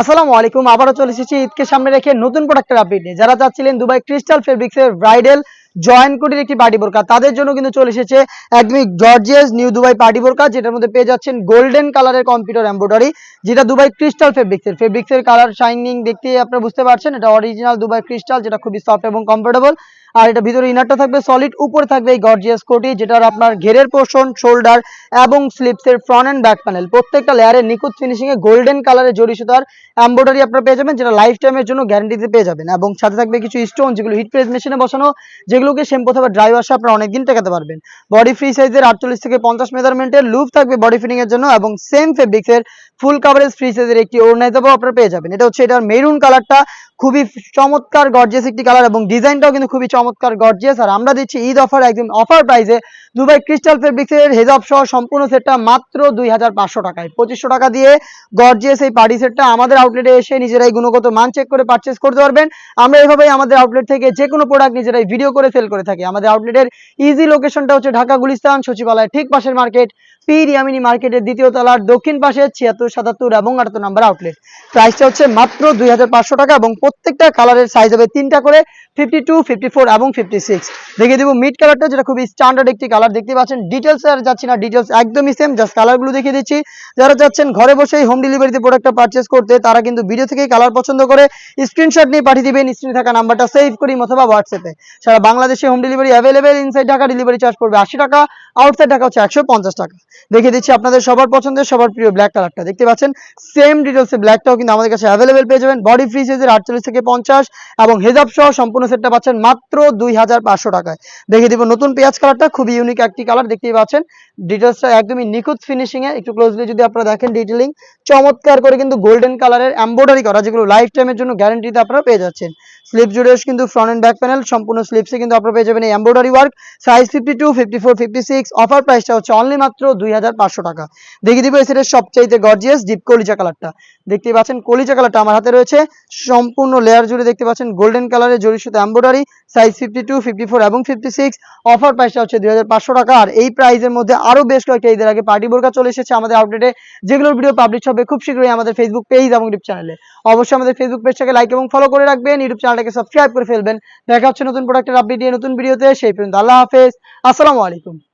আসসালামু আলাইকুম, আবারও চলে এসেছি ঈদকে সামনে রেখে নতুন প্রোডাক্টের আপডেট নিয়ে। যারা চাচ্ছিলেন দুবাই ক্রিস্টাল ফেব্রিক্সের ব্রাইডেল জয়েন কোটির একটি পার্টি বোরকা, তাদের জন্য কিন্তু চলে এসেছে একদমই জর্জিয়াস নিউ দুবাই পার্টি বোরকা, যেটার মধ্যে পেয়ে যাচ্ছেন গোল্ডেন কালারের কম্পিউটার এমব্রয়ডারি যেটা দুবাই ক্রিস্টাল ফেব্রিক্সের ফেব্রিক্সের কালার শাইনিং দেখতে আপনারা বুঝতে পারছেন, এটা অরিজিনাল দুবাই ক্রিস্টাল যেটা খুবই সফট এবং কমফোর্টেবল আর এটা ভিতরে ইনারটা থাকবে সলিড উপরে থাকবে এই গর্জিয়াস কোটি, যেটার আপনার ঘেরের পোর্শন শোল্ডার এবং স্লিপসের ফ্রন্ট এন্ড ব্যাক প্যানেল প্রত্যেকটা লেয়ারে নিখুঁত ফিনিশিং এ গোল্ডেন কালারের জরি সুতার এমব্রয়ডারি আপনারা পেয়ে যাবেন, যেটা লাইফ টাইমের জন্য গ্যারান্টিতে পেয়ে যাবেন। এবং সাথে থাকবে কিছু স্টোন যেগুলো হিট প্রেস মেশিনে বসানো, যেগুলোকে শ্যাম্পু অথবা ড্রাই ওয়াশে আপনারা অনেকদিন টেকাতে পারবেন। বডি ফ্রি সাইজের আটচল্লিশ থেকে পঞ্চাশ মেজারমেন্টের লুপ থাকবে বডি ফিটিং এর জন্য এবং সেম ফেব্রিক্সের ফুল কাভারেজ ফ্রি সাইজের একটি ওড়নাইতেও আপনারা পেয়ে যাবেন। এটা হচ্ছে এটার মেরুন কালারটা খুবই চমৎকার গর্জিয়াস একটি কালার এবং ডিজাইনটাও কিন্তু খুবই চমৎকার। গর্জিয়াস আর আমরা দিচ্ছি ঈদ অফার একদম অফার প্রাইসে দুবাই ক্রিস্টাল ফেব্রিক্সের হেজাব সহ সম্পূর্ণ সেটটা মাত্র দুই হাজার পাঁচশো টাকায়। পঁচিশশো টাকা দিয়ে গর্জিয়াস এই পার্টি সেটটা আমাদের আউটলেটে এসে নিজেরাই গুণগত মান চেক করে পারচেস করতে পারবেন। আমরা এভাবেই আমাদের আউটলেট থেকে যে কোনো প্রোডাক্ট নিজেরাই ভিডিও করে সেল করে থাকি। আমাদের আউটলেটের ইজি লোকেশনটা হচ্ছে ঢাকা, গুলিস্তান, সচিবালয়, ঠিক পাশের মার্কেট পি রিয়ামিনি মার্কেটের দ্বিতীয় তলার দক্ষিণ পাশে ছিয়াত্তর, সাতাত্তর এবং আটাত্তর নাম্বার আউটলেট প্রাইসটা হচ্ছে মাত্র দুই হাজার পাঁচশো টাকা এবং প্রত্যেকটা কালারের সাইজ হবে তিনটা করে। ফিফটি টু ফিফটি ফোর এবং ফিফটি সিক্স দেখিয়ে দিব মিড কালারটা যেটা খুবই স্ট্যান্ডার্ড একটি কালার দেখতে পাচ্ছেন। ডিটেলস আর যাচ্ছি না ডিটেলস একদমই সেম জাস্ট কালারগুলো দেখিয়ে দিচ্ছি। যারা যাচ্ছেন ঘরে বসেই হোম ডেলিভারিতে প্রোডাক্টটা পারচেস করতে, তারা কিন্তু ভিডিও থেকেই কালার পছন্দ করে স্ক্রিনশট নিয়ে পাঠিয়ে দিবেন স্ক্রিনে থাকা নাম্বারটা সেভ করি, অথবা হোয়াটসঅ্যাপে সারা বাংলাদেশে home delivery available inside Dhaka delivery charge পড়বে আশি টাকা আউটসাইড ঢাকা হচ্ছে একশো পঞ্চাশ টাকা। দেখিয়ে দিচ্ছি আপনাদের সবার পছন্দের, সবার প্রিয় ব্ল্যাক কালারটা দেখতে পাচ্ছেন সেম ডিটেলসে ব্ল্যাকটাও কিন্তু আমাদের কাছে অ্যাভেলেবেল পেয়ে যাবেন। বডি ফ্রি আটচল্লিশ থেকে পঞ্চাশ এবং হেজাব সহ সম্পূর্ণ সেটটা পাচ্ছেন মাত্র দুই হাজার পাঁচশো টাকায়। দেখিয়ে দিব নতুন পেঁয়াজ কালারটা, খুবই ইউনিক একটি কালার, দেখতেই পাচ্ছেন। ডিটেলসটা একদমই নিখুঁত ফিনিশিং এ, একটু ক্লোজলি যদি আপনারা দেখেন ডিটেলিং চমৎকার করে কিন্তু গোল্ডেন কালারের এমব্রয়ডারি করা, যেগুলো লাইফ টাইমের জন্য গ্যারান্টিতে আপনারা পেয়ে যাচ্ছেন। স্লিপ জুড়ে কিন্তু ফ্রন্ট এন্ড ব্যাক প্যানেল সম্পূর্ণ স্লিপসে কিন্তু আপনারা পেয়ে যাবেন এই embroidery work size fifty two fifty four fifty six offer প্রাইসটা হচ্ছে অনলি মাত্র দুই হাজার পাঁচশো টাকা। দেখিয়ে দিব এই সেটের সবচাইতে গর্জিয়াস ডিপ কলিজা কালারটা দেখতে পাচ্ছেন কলিজা কালারটা আমার হাতে রয়েছে। সম্পূর্ণ লেয়ার জুড়ে দেখতে পাচ্ছেন গোল্ডেন কালারের জরি সুতো embroidery size fifty two fifty four এবং ফিফটি সিক্স অফার প্রাইসটা হচ্ছে দুই হাজার পাঁচশো টাকা। আর এই প্রাইসের মধ্যে আরও বেশ কয়েকটা ঈদের আগে পার্টি বোরকা চলে এসেছে আমাদের আপডেটে যেগুলোর ভিডিও পাবলিশ হবে খুব শীঘ্রই আমাদের ফেসবুক পেজ এবং ইউটিউব চ্যানেলে অবশ্যই আমাদের ফেসবুক পেজটাকে লাইক এবং ফলো করে রাখবেন ইউটিউব চ্যানেলটাকে সাবস্ক্রাইব করে ফেলবেন। দেখা হচ্ছে নতুন প্রোডাক্টের আপডেট দিয়ে নতুন ভিডিওতে সেই পর্যন্ত আল্লাহ হাফেজ। আসসালামু আলাইকুম।